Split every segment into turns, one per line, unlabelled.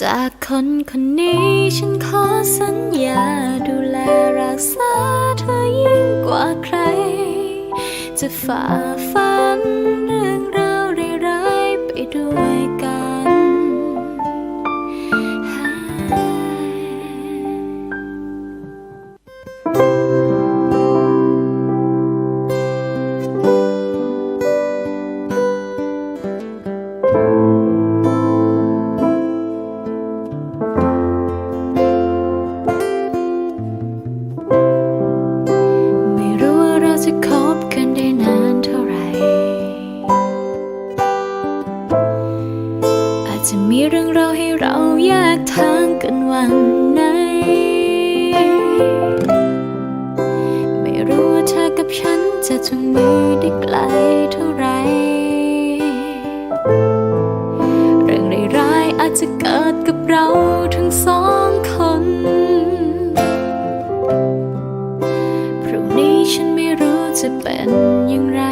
จากคนคนนี้ฉันขอสัญญาดูแลรักษาเธอยิ่งกว่าใคร จะฝ่าฟันเรื่องร จะมีเรื่องราวให้เราแยกทางกันวันไหน ไม่รู้ว่าเธอกับฉันจะจูงมือได้ไกลเท่าไร เรื่องร้ายๆอาจจะเกิดกับเราทั้งสองคนพรุ่งนี้ฉันไม่รู้จะเป็นอย่างไร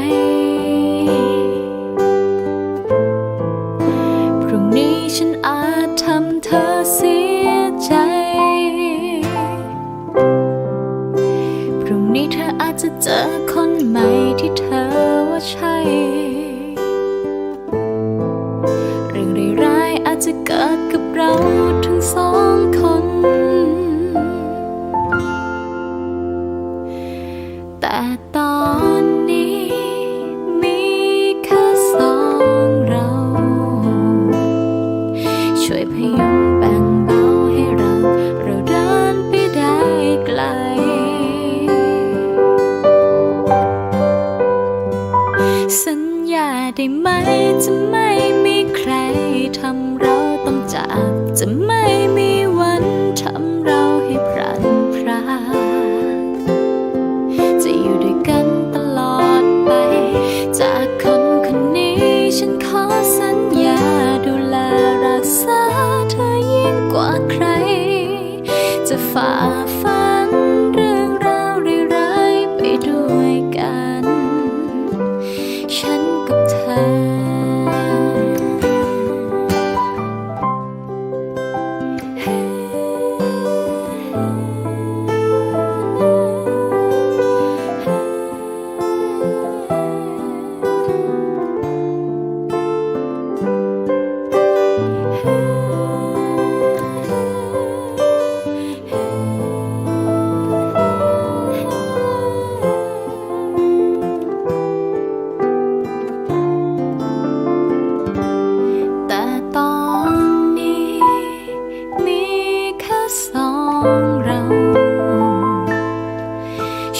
ทำเราต้องจากจะไม่มีวันทำเราให้พลันพรากจะอยู่ด้วยกันตลอดไป จากคนคนนี้ฉันขอสัญญาดูแลรักษาเธอยิ่งกว่าใคร จะฝ่า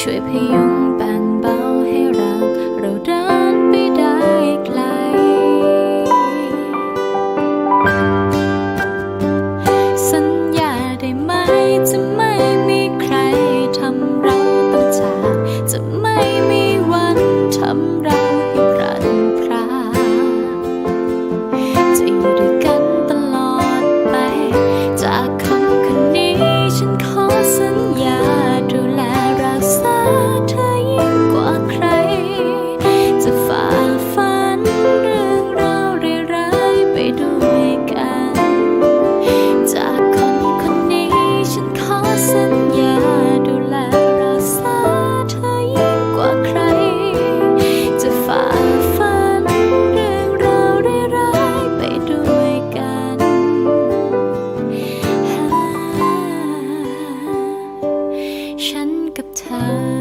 ช่วยพยุงแบ่งเบาให้เราเราเดินไปได้ไกล สัญญาได้ไหมจะไม่มีใครทำเราต้องจาก จะไม่มีวันทำเรา กับเธอ